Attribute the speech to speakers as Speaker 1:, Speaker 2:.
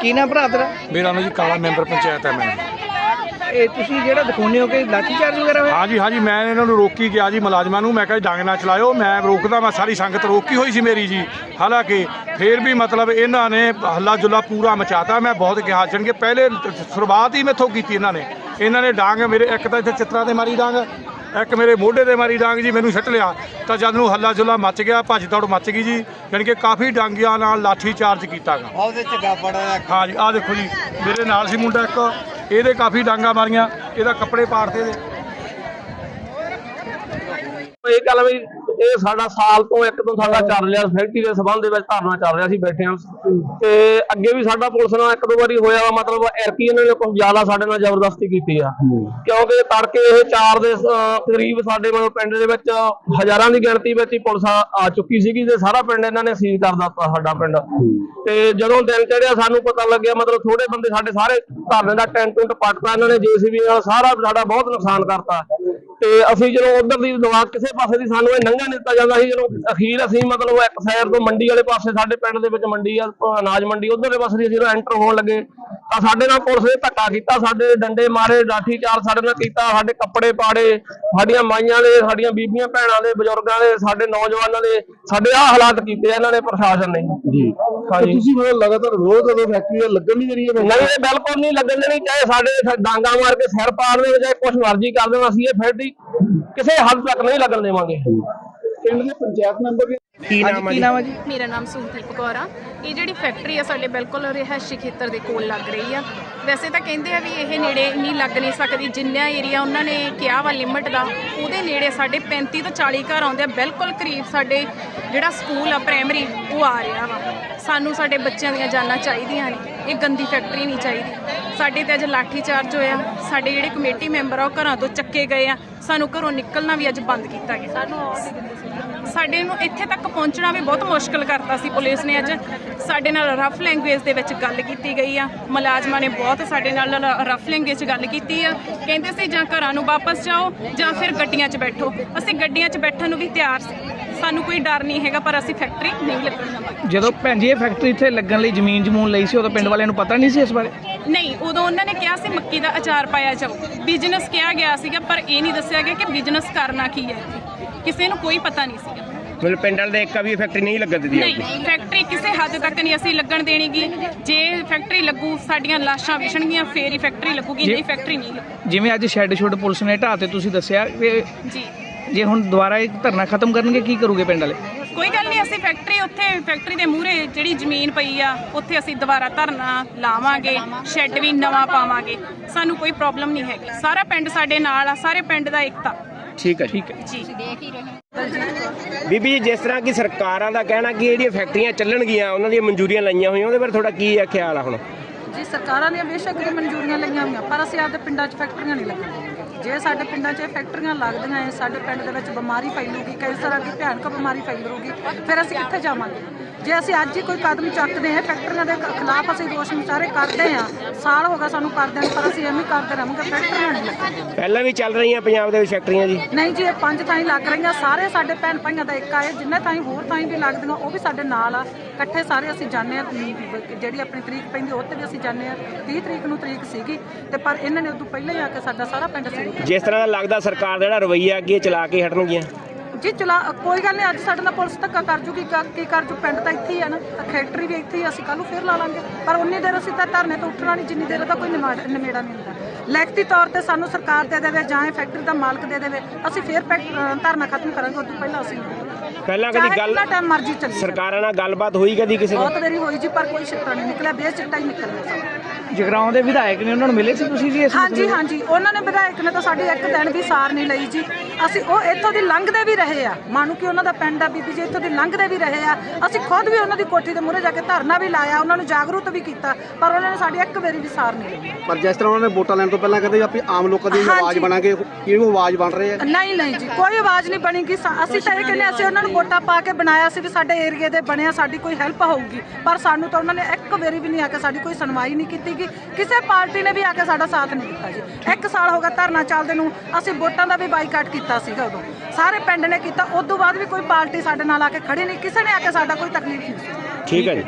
Speaker 1: ਕੀ ਨਾ ਭਰਾ ਤੇਰਾ?
Speaker 2: ਮੇਰਾ ਨਾਮ ਜੀ ਕਾਲਾ ਮੈਂਬਰ ਪੰਚਾਇਤ ਹੈ ਮੈਂ
Speaker 1: ਇਹ ਤੁਸੀਂ ਜਿਹੜਾ ਦਿਖਾਉਂਦੇ ਹੋ ਕਿ ਲਾਠੀ ਚਾਰਜ ਵਗੈਰਾ ਹੋਇਆ?
Speaker 2: ਹਾਂਜੀ ਹਾਂਜੀ ਮੈਂ ਇਹਨਾਂ ਨੂੰ ਰੋਕੀ ਗਿਆ ਜੀ ਮੁਲਾਜ਼ਮਾਂ ਨੂੰ। ਮੈਂ ਕਿਹਾ ਜੀ ਡੰਗ ਨਾ ਚਲਾਇਓ। ਮੈਂ ਰੋਕਦਾ ਮੈਂ ਸਾਰੀ ਸੰਗਤ ਰੋਕੀ ਹੋਈ ਸੀ ਮੇਰੀ ਜੀ। ਹਾਲਾਂਕਿ ਫੇਰ ਵੀ ਮਤਲਬ ਇਹਨਾਂ ਨੇ ਹੱਲਾ ਜੁੱਲਾ ਪੂਰਾ ਮਚਾਤਾ। ਮੈਂ ਬਹੁਤ ਕਿਹਾ ਚਣਗੇ ਪਹਿਲੇ ਸ਼ੁਰੂਆਤ ਹੀ ਮੈਥੋਂ ਕੀਤੀ ਇਹਨਾਂ ਨੇ। ਇਹਨਾਂ ਨੇ ਡਾਂਗ ਮੇਰੇ ਇੱਕ ਤਾਂ ਇੱਥੇ ਚਿੱਤਰਾ ਤੇ ਮਾਰੀ ਡਾਂਗ ਇੱਕ ਮੇਰੇ ਮੋਢੇ ਤੇ ਮਾਰੀ ਡਾਂਗ ਜੀ ਮੈਨੂੰ ਛੱਟ ਲਿਆ। ਤਾਂ ਜਦ ਨੂੰ ਹੱਲਾ ਜੁੱਲਾ ਮਚ ਗਿਆ ਭੱਜ ਦੌੜ ਮਚ ਗਈ ਜੀ। ਯਾਨੀ ਕਿ ਕਾਫੀ ਡਾਂਗੀਆਂ ਨਾਲ ਲਾਠੀ ਚਾਰਜ ਕੀਤਾਗਾ।
Speaker 3: ਉਹਦੇ ਚ ਗੱਬੜ
Speaker 2: ਹਾਂ ਜੀ ਆਹ ਦੇਖੋ ਜੀ ਮੇਰੇ ਨਾਲ ਸੀ ਮੁੰਡਾ ਇੱਕ। ਇਹਦੇ ਕਾਫੀ ਡਾਂਗਾ ਮਾਰੀਆਂ ਇਹਦਾ ਕੱਪੜੇ ਪਾੜਤੇ ਦੇ
Speaker 4: ਇਹ ਗੱਲ ਵੀ ਇਹ ਸਾਡਾ ਸਾਲ ਤੋਂ ਇੱਕ ਤੋਂ ਸਾਡਾ ਚੱਲ ਰਿਹਾ ਫੈਕਟਰੀ ਦੇ ਸਬੰਧ ਦੇ ਵਿੱਚ ਧਰਨਾ ਚੱਲ ਰਿਹਾ ਸੀ ਬੈਠੇ ਹਾਂ। ਤੇ ਅੱਗੇ ਵੀ ਸਾਡਾ ਪੁਲਿਸ ਨਾਲ ਇੱਕ ਦੋ ਵਾਰੀ ਹੋਇਆ ਵਾ ਮਤਲਬ ਐਰਕੀ ਇਹਨਾਂ ਨੇ ਕੁਝ ਜ਼ਿਆਦਾ ਸਾਡੇ ਨਾਲ ਜ਼ਬਰਦਸਤੀ ਕੀਤੀ ਆ। ਕਿਉਂਕਿ ਤੜਕੇ ਇਹ 4 ਦੇ ਕਰੀਬ ਸਾਡੇ ਮਤਲਬ ਪਿੰਡ ਦੇ ਵਿੱਚ ਹਜ਼ਾਰਾਂ ਦੀ ਗਿਣਤੀ ਵਿੱਚ ਹੀ ਪੁਲਿਸ ਆ ਆ ਚੁੱਕੀ ਸੀਗੀ ਤੇ ਸਾਰਾ ਪਿੰਡ ਇਹਨਾਂ ਨੇ ਸੀਲ ਕਰ ਦਿੱਤਾ ਸਾਡਾ ਪਿੰਡ। ਤੇ ਜਦੋਂ ਦਿਨ ਚੜਿਆ ਸਾਨੂੰ ਪਤਾ ਲੱਗਿਆ ਮਤਲਬ ਥੋੜੇ ਬੰਦੇ ਸਾਡੇ ਸਾਰੇ ਧਰਨੇ ਦਾ ਟੈਂਟ ਟੁੰਟ ਪੱਟਤਾ ਇਹਨਾਂ ਨੇ ਜੀਸੀਬੀ ਨਾਲ ਸਾਰਾ ਸਾਡਾ ਬਹੁਤ ਨੁਕਸਾਨ ਕਰਤਾ। ਤੇ ਅਸੀਂ ਜਦੋਂ ਉਧਰ ਦੀ ਦਵਾ ਕਿਸੇ ਪਾਸੇ ਦੀ ਸਾਨੂੰ ਇਹ ਨੰਗਾ ਦਿੱਤਾ ਜਾਂਦਾ ਸੀ ਜਦੋਂ ਅਖੀਰ ਅਸੀਂ ਮਤਲਬ ਇੱਕ ਸਾਈਡ ਤੋਂ ਮੰਡੀ ਵਾਲੇ ਪਾਸੇ ਸਾਡੇ ਪਿੰਡ ਦੇ ਵਿੱਚ ਮੰਡੀ ਆ ਅਨਾਜ ਮੰਡੀ ਉਧਰਲੇ ਪਾਸੇ ਦੀ ਜਦੋਂ ਐਂਟਰ ਹੋਣ ਲੱਗੇ ਤਾਂ ਸਾਡੇ ਨਾਲ ਪੁਲਿਸ ਨੇ ਧੱਕਾ ਕੀਤਾ ਸਾਡੇ ਡੰਡੇ ਮਾਰੇ ਲਾਠੀ ਚਾਰ ਸਾਡੇ ਨਾਲ ਕੀਤਾ ਸਾਡੇ ਕੱਪੜੇ ਪਾੜੇ ਸਾਡੀਆਂ ਮਾਈਆਂ ਦੇ ਸਾਡੀਆਂ ਬੀਬੀਆਂ ਭੈਣਾਂ ਦੇ ਬਜ਼ੁਰਗਾਂ ਦੇ ਸਾਡੇ ਨੌਜਵਾਨਾਂ ਦੇ ਸਾਡੇ ਆਹ ਹਾਲਾਤ ਕੀਤੇ ਆ ਇਹਨਾਂ ਨੇ ਪ੍ਰਸ਼ਾਸਨ ਨੇ। ਜੀ। ਹਾਂਜੀ।
Speaker 3: ਤੁਸੀਂ ਮਤਲਬ ਲਗਾਤਾਰ ਰੋਜ਼ ਉਦੋਂ ਫੈਕਟਰੀ ਲੱਗਣ ਨਹੀਂ ਕਰੀਏ
Speaker 4: ਨਹੀਂ ਇਹ ਬਿਲਕੁਲ ਨਹੀਂ ਲੱਗਣ ਦੇਣੀ ਚਾਹੇ ਸਾਡੇ ਡਾਂਗਾ ਮਾਰ ਕੇ ਸਿਰ ਪਾੜ ਦੇਣ ਚਾਹੇ ਕੁਛ ਮਰਜ਼ੀ ਕਰ ਦੇਣ ਅਸੀਂ ਇਹ ਫੈਕਟਰੀ ਕਿਸੇ ਹੱਦ ਤੱਕ ਨਹੀਂ ਲੱਗਣ ਦੇਵਾਂਗੇ।
Speaker 3: ਪਿੰਡ ਦੇ ਪੰਚਾਇਤ ਮੈਂਬਰ
Speaker 1: ਕੀ ਨਾਮ ਹੈ ਕੀ ਨਾਮ ਹੈ ਜੀ?
Speaker 5: ਮੇਰਾ ਨਾਮ ਸੁਖਦੀਪ ਕੌਰ ਆ। ਇਹ ਜਿਹੜੀ ਫੈਕਟਰੀ ਆ ਸਾਡੇ ਬਿਲਕੁਲ ਰਿਹਾਇਸ਼ੀ ਖੇਤਰ ਦੇ ਕੋਲ ਲੱਗ ਰਹੀ ਆ। ਵੈਸੇ ਤਾਂ ਕਹਿੰਦੇ ਆ ਵੀ ਇਹ ਨੇੜੇ ਨਹੀਂ ਲੱਗ ਨਹੀਂ ਸਕਦੀ। ਜਿੰਨਾ ਏਰੀਆ ਉਹਨਾਂ ਨੇ ਕਿਹਾ ਵਾ ਲਿਮਟ ਦਾ ਉਹਦੇ ਨੇੜੇ ਸਾਡੇ 35 ਤੋਂ 40 ਘਰ ਆਉਂਦੇ ਆ। ਬਿਲਕੁਲ ਕਰੀਬ ਸਾਡੇ ਜਿਹੜਾ ਸਕੂਲ ਆ ਪ੍ਰਾਇਮਰੀ ਉਹ ਆ ਰਿਹਾ ਵਾ। ਸਾਨੂੰ ਸਾਡੇ ਬੱਚਿਆਂ ਦੀਆਂ ਜਾਨਾਂ ਚਾਹੀਦੀਆਂ ਨੇ। ਇਹ ਗੰਦੀ ਫੈਕਟਰੀ ਨਹੀਂ ਚਾਹੀਦੀ। ਸਾਡੇ ਤੇ ਅੱਜ ਲਾਠੀ ਚਾਰਜ ਹੋਇਆ। ਸਾਡੇ ਜਿਹੜੇ ਕਮੇਟੀ ਮੈਂਬਰ ਆ ਉਹ ਘਰਾਂ ਤੋਂ ਚੱਕੇ ਗਏ ਆ। ਸਾਨੂੰ ਘਰੋਂ ਨਿਕਲਣਾ ਵੀ ਅੱਜ ਬੰਦ ਕੀਤਾ ਗਿਆ। ਸਾਨੂੰ ਸਾਡੇ ਨੂੰ ਇੱਥੇ ਤੱਕ ਪਹੁੰਚਣਾ ਵੀ ਬਹੁਤ ਮੁਸ਼ਕਲ ਕਰਤਾ ਸੀ ਪੁਲਿਸ ਨੇ ਅੱਜ। ਸਾਡੇ ਨਾਲ ਰਫ ਲੈਂਗੁਏਜ ਦੇ ਵਿੱਚ ਗੱਲ ਕੀਤੀ ਗਈ ਆ। ਮੁਲਾਜ਼ਮਾਂ ਨੇ ਬਹੁਤ ਸਾਡੇ ਨਾਲ ਰਫ ਲੈਂਗੁਏਜ ਗੱਲ ਕੀਤੀ ਆ। ਕਹਿੰਦੇ ਸੀ ਜਾਂ ਘਰਾਂ ਨੂੰ ਵਾਪਸ ਜਾਓ ਜਾਂ ਫਿਰ ਗੱਡੀਆਂ 'ਚ ਬੈਠੋ। ਅਸੀਂ ਗੱਡੀਆਂ 'ਚ ਬੈਠਣ ਨੂੰ ਵੀ ਤਿਆਰ ਸੀ। ਸਾਨੂੰ ਕੋਈ ਡਰ ਨਹੀਂ ਹੈਗਾ ਪਰ ਅਸੀਂ ਫੈਕਟਰੀ ਨਹੀਂ ਲੱਗਣ ਦੇਵਾਂਗੇ
Speaker 1: ਜਦੋਂ ਭੈਣ ਜੀ ਇਹ ਫੈਕਟਰੀ ਇੱਥੇ ਲੱਗਣ ਲਈ ਜ਼ਮੀਨ ਜਮੂਨ ਲਈ ਸੀ ਉਦੋਂ ਪਿੰਡ ਵਾਲਿਆਂ ਨੂੰ ਪਤਾ ਨਹੀਂ ਸੀ ਇਸ ਬਾਰੇ?
Speaker 5: ਨਹੀਂ ਉਦੋਂ ਉਹਨਾਂ ਨੇ ਕਿਹਾ ਸੀ ਮੱਕੀ ਦਾ ਅਚਾਰ ਪਾਇਆ ਜਾਓ। ਬਿਜ਼ਨਸ ਕਿਹਾ ਗਿਆ ਸੀਗਾ ਪਰ ਇਹ ਨਹੀਂ ਦੱਸਿਆ ਗਿਆ ਕਿ ਬਿਜ਼ਨਸ ਕਰਨਾ ਕੀ ਹੈ ਕਿਸੇ ਨੂੰ ਕੋਈ ਪਤਾ ਨਹੀਂ ਸੀਗਾ।
Speaker 6: ਮਤਲਬ ਪਿੰਡ ਵਾਲੇ ਦਾ ਇੱਕ ਵੀ ਫੈਕਟਰੀ ਨਹੀਂ ਲੱਗਣ ਦਿੰਦੀ
Speaker 5: ਨਹੀਂ ਫੈਕਟਰੀ ਕਿਸੇ ਹੱਦ ਤੱਕ ਨਹੀਂ ਅਸੀਂ ਲੱਗਣ ਦੇਣੀਗੀ। ਜੇ ਫੈਕਟਰੀ ਲੱਗੂ ਸਾਡੀਆਂ ਲਾਸ਼ਾਂ ਵਿਛਣਗੀਆਂ ਫੇਰ ਹੀ ਫੈਕਟਰੀ ਲੱਗੂਗੀ ਨਹੀਂ ਫੈਕਟਰੀ ਨਹੀਂ ਲੱਗੂ।
Speaker 1: ਜਿਵੇਂ ਅੱਜ ਸ਼ੈੱਡ ਸ਼ੁੱਡ ਪੁਲਿਸ ਨੇ ਢਾਹ ਤੇ ਤੁਸੀਂ ਦੱਸਿਆ ਕਿ
Speaker 5: ਜੀ।
Speaker 1: ਜੇ ਹੁਣ ਦੁਬਾਰਾ ਇਹ ਧਰਨਾ ਖਤਮ ਕਰਨਗੇ ਕੀ ਕਰੋਗੇ ਪਿੰਡ ਵਾਲੇ?
Speaker 5: ਕੋਈ ਗੱਲ ਨਹੀਂ ਅਸੀਂ ਫੈਕਟਰੀ ਉੱਥੇ ਫੈਕਟਰੀ ਦੇ ਮੂਹਰੇ ਜਿਹੜੀ ਜ਼ਮੀਨ ਪਈ ਆ ਉੱਥੇ ਅਸੀਂ ਦੁਬਾਰਾ ਧਰਨਾ ਲਾਵਾਂਗੇ ਸ਼ੈੱਡ ਵੀ ਨਵਾਂ ਪਾਵਾਂਗੇ। ਸਾਨੂੰ ਕੋਈ ਪ੍ਰੋਬਲਮ ਨਹੀਂ ਹੈਗੀ। ਸਾਰਾ ਪਿੰਡ ਸਾਡੇ ਨਾਲ ਆ ਸਾਰੇ ਪਿੰਡ ਦਾ ਇਕਤਾ
Speaker 6: ਠੀਕ ਹੈ
Speaker 1: ਠੀਕ ਹੈ।
Speaker 5: ਜੀ।
Speaker 6: ਬੀਬੀ ਜੀ ਜਿਸ ਤਰ੍ਹਾਂ ਕਿ ਸਰਕਾਰਾਂ ਦਾ ਕਹਿਣਾ ਕਿ ਜਿਹੜੀਆਂ ਫੈਕਟਰੀਆਂ ਚੱਲਣਗੀਆਂ ਉਹਨਾਂ ਦੀਆਂ ਮਨਜ਼ੂਰੀਆਂ ਲਈਆਂ ਹੋਈਆਂ ਉਹਦੇ ਬਾਰੇ ਤੁਹਾਡਾ ਕੀ ਹੈ ਖਿਆਲ ਆ ਹੁਣ?
Speaker 7: ਜੀ ਸਰਕਾਰਾਂ ਨੇ ਬੇਸ਼ੱਕ ਦੀ ਮਨਜ਼ੂਰੀਆਂ ਲਈਆਂ ਹੋਈਆਂ ਪਰ ਅਸੀਂ ਆਪਦੇ ਪਿੰਡਾਂ 'ਚ ਫੈਕਟਰੀਆਂ ਨਹੀਂ ਲੱਗਣ ਦੇਵਾਂਗੇ ਜੇ ਸਾਡੇ ਪਿੰਡਾਂ 'ਚ ਫੈਕਟਰੀਆਂ ਲੱਗਦੀਆਂ ਐ, ਸਾਡੇ ਪਿੰਡ ਦੇ ਵਿੱਚ ਬਿਮਾਰੀ ਫੈਲੂਗੀ, ਕਈ ਤਰ੍ਹਾਂ ਦੀ ਭਿਆਨਕ ਬਿਮਾਰੀ ਫੈਲੂਗੀ ਫਿਰ ਅਸੀਂ ਕਿੱਥੇ ਜਾਵਾਂਗੇ? ਜੇ ਅਸੀਂ ਅੱਜ ਹੀ ਕੋਈ ਕਦਮ ਚੱਕਦੇ ਹਾਂ ਫੈਕਟਰੀਆਂ ਦੇ ਖਿਲਾਫ ਅਸੀਂ ਦੋਸ਼ ਵਿਚਾਰੇ ਕਰਦੇ ਹਾਂ ਸਾਲ ਹੋ ਗਿਆ ਸਾਨੂੰ ਕਰਦੇ ਨੂੰ ਪਰ ਅਸੀਂ ਐਵੇਂ ਹੀ ਕਰਦੇ ਰਹਾਂਗੇ ਫੈਕਟਰੀਆਂ ਨਹੀਂ
Speaker 6: ਪਹਿਲਾਂ ਵੀ ਚੱਲ ਰਹੀਆਂ ਪੰਜਾਬ ਦੇ ਵਿੱਚ ਫੈਕਟਰੀਆਂ ਜੀ?
Speaker 7: ਨਹੀਂ ਜੀ ਇਹ ਪੰਜ ਥਾਈਂ ਲੱਗ ਰਹੀਆਂ ਸਾਰੇ ਸਾਡੇ ਭੈਣ ਭਾਈਆਂ ਦਾ ਇੱਕ ਆਏ ਜਿੰਨੇ ਥਾਈਂ ਹੋਰ ਥਾਈਂ ਵੀ ਲੱਗਦੀਆਂ ਉਹ ਵੀ ਸਾਡੇ ਨਾਲ ਆ। ਇਕੱਠੇ ਸਾਰੇ ਅਸੀਂ ਜਾਂਦੇ ਆ ਜਿਹੜੀ ਆਪਣੀ ਤਰੀਕ ਪੈਂਦੀ ਉਹ ਤੇ ਵੀ ਅਸੀਂ ਜਾਂਦੇ ਆ 30 ਤਰੀਕ ਨੂੰ ਤਰੀਕ ਸੀਗੀ ਤੇ ਪਰ ਇਹਨਾਂ ਨੇ ਉਦੋਂ ਪਹਿਲਾਂ ਹੀ ਆ ਕੇ ਸਾਡਾ ਸਾਰਾ ਪਿੰਡ ਕਰ
Speaker 6: ਜਿਸ ਤਰ੍ਹਾਂ ਦਾ ਲੱਗਦਾ ਸਰਕਾਰ ਦਾ ਜਿਹੜਾ ਰਵੱਈਆ ਅੱਗੇ ਚਲਾ ਕੇ ਹਟਣਗੀਆਂ।
Speaker 7: ਜੀ ਚਲਾ ਕੋਈ ਗੱਲ ਨਹੀਂ ਅੱਜ ਸਾਡੇ ਨਾਲ ਪੁਲਿਸ ਧੱਕਾ ਕਰ ਜੂਗੀ ਕ- ਕੀ ਕਰ ਜੂ? ਪਿੰਡ ਤਾਂ ਇੱਥੇ ਹੀ ਆ ਨਾ ਤਾਂ ਫੈਕਟਰੀ ਵੀ ਇੱਥੇ ਹੀ ਆ, ਅਸੀਂ ਕੱਲ ਨੂੰ ਫੇਰ ਲਾ ਲਾਂਗੇ। ਪਰ ਉਨੀ ਦੇਰ ਅਸੀਂ ਤਾਂ ਧਰਨੇ ਤੋਂ ਉੱਠਣਾ ਨਹੀਂ ਜਿੰਨੀ ਦੇਰ ਦਾ ਕੋਈ ਨਿਮਾ- ਨਿਮੇੜਾ ਨਹੀਂ ਹੁੰਦਾ। ਲਿਖਤੀ ਤੌਰ ਤੇ ਸਾਨੂੰ ਸਰਕਾਰ ਦੇ ਦੇਵੇ ਜਾਂ ਇਹ ਫੈਕਟਰੀ ਦਾ ਮਾਲਕ ਦੇ ਦੇਵੇ ਅਸੀਂ ਫੇਰ ਅ, ਧਰਨਾ ਖਤਮ ਕਰਾਂਗੇ ਉਦੋਂ ਪਹਿਲਾਂ ਅਸੀਂ।
Speaker 6: ਪਹਿਲਾਂ ਕਦੀ ਗੱਲ
Speaker 7: ਕਿੰਨਾ ਟਾਈਮ ਮਰਜ਼ੀ ਚੱਲੀ
Speaker 6: ਸਰਕਾਰਾਂ ਨਾਲ ਗੱਲਬਾਤ ਹੋਈ ਕਦੀ ਕਿਸੇ ਨਾਲ?
Speaker 7: ਬਹੁਤ ਵਾਰੀ ਹੋਈ ਜੀ ਪਰ ਕੋਈ ਛਿੱਟਾ ਨਹੀਂ ਨਿਕਲਿਆ ਬੇਚਿੱਟਾ ਹੀ ਨਿਕਲਿਆ ਸਾਡਾ
Speaker 1: ਜਗਰਾਉਂ ਦੇ ਵਿਧਾਇਕ ਨੇ ਉਹਨਾਂ ਨੂੰ ਮਿਲੇ ਸੀ ਤੁਸੀਂ ਜੀ ਇਸ
Speaker 7: ਹਾਂਜੀ ਹਾਂਜੀ। ਉਹਨਾਂ ਨੇ ਵਿਧਾਇਕ ਨੇ ਤਾਂ ਸਾਡੀ ਇੱਕ ਦਿਨ ਵੀ ਸਾਰ ਨਹੀਂ ਲਈ ਜੀ। ਅਸੀਂ ਉਹ ਇੱਥੋਂ ਦੀ ਲੰਘਦੇ ਵੀ ਰਹੇ ਆ। ਮਾਨੂੰ ਕਿ ਉਹਨਾਂ ਦਾ ਪਿੰਡ ਆ ਬੀਬੀ ਜੀ ਇੱਥੋਂ ਦੀ ਲੰਘਦੇ ਵੀ ਰਹੇ ਆ। ਅਸੀਂ ਖੁਦ ਵੀ ਉਹਨਾਂ ਦੀ ਕੋਠੀ ਦੇ ਮੂਹਰੇ ਜਾ ਕੇ ਧਰਨਾ ਵੀ ਲਾਇਆ ਉਹਨਾਂ ਨੂੰ ਜਾਗਰੂਕ ਵੀ ਕੀਤਾ ਪਰ ਉਹਨਾਂ ਨੇ ਸਾਡੀ ਇੱਕ ਵਾਰੀ ਵੀ ਸਾਰ ਨਹੀਂ ਲਈ।
Speaker 8: ਪਰ ਜਿਸ ਤਰ੍ਹਾਂ ਉਹਨਾਂ ਨੇ ਵੋਟਾਂ ਲੈਣ ਤੋਂ ਪਹਿਲਾਂ ਕਹਿੰਦੇ ਆਪਣੀ ਆਮ ਲੋਕਾਂ ਦੀ। ਆਵਾਜ਼ ਬਣਾਂਗੇ ਕਿਉਂ ਆਵਾਜ਼ ਬਣ ਰਹੇ ਆ?
Speaker 7: ਨਹੀਂ ਨਹੀਂ ਜੀ ਕੋਈ ਆਵਾਜ਼ ਨਹੀਂ ਬਣੀਗੀ ਅਸੀਂ ਤਾਂ ਇਹ ਕਹਿੰਦੇ ਅਸੀਂ ਉਹਨਾਂ ਨੂੰ ਵੋਟਾਂ ਪਾ ਕੇ ਬਣਾਇਆ ਸੀ ਵੀ ਸਾਡੇ ਏਰੀਏ ਦੇ ਬਣਿਆ ਸਾਡੀ ਕੋਈ ਹੈਲਪ ਹੋਊਗੀ। ਪਰ ਸਾਨੂੰ ਤਾਂ ਉਹਨਾਂ ਨੇ ਇੱਕ ਵਾਰੀ ਵੀ ਨਹੀਂ ਆ ਕੇ ਸਾਡੀ ਕੋਈ ਸੁਣਵਾਈ ਨਹੀਂ ਕੀਤੀਗੀ ਕਿਸੇ ਪਾਰਟੀ ਨੇ ਵੀ ਆ ਕੇ ਸਾਡਾ ਸਾਥ ਨਹੀਂ ਦਿੱਤਾ ਜੀ। ਇੱਕ ਸਾਲ ਹੋ ਗਿਆ ਧਰਨਾ ਚੱਲਦੇ ਨੂੰ ਅਸੀਂ ਵੋਟਾਂ ਦਾ ਵੀ ਬਾਈਕਾਟ ਕੀਤਾ। ਸੀਗਾ ਉਦੋਂ। ਸਾਰੇ ਪਿੰਡ ਨੇ ਕੀਤਾ ਉਸ ਤੋਂ ਬਾਅਦ ਵੀ ਕੋਈ ਪਾਰਟੀ ਸਾਡੇ ਨਾਲ ਆ ਕੇ ਖੜੀ ਨਹੀਂ ਕਿਸੇ ਨੇ ਆ ਕੇ ਸਾਡਾ ਕੋਈ ਤਕਲੀਫ ਨਹੀਂ
Speaker 6: ਠੀਕ ਹੈ ਜੀ।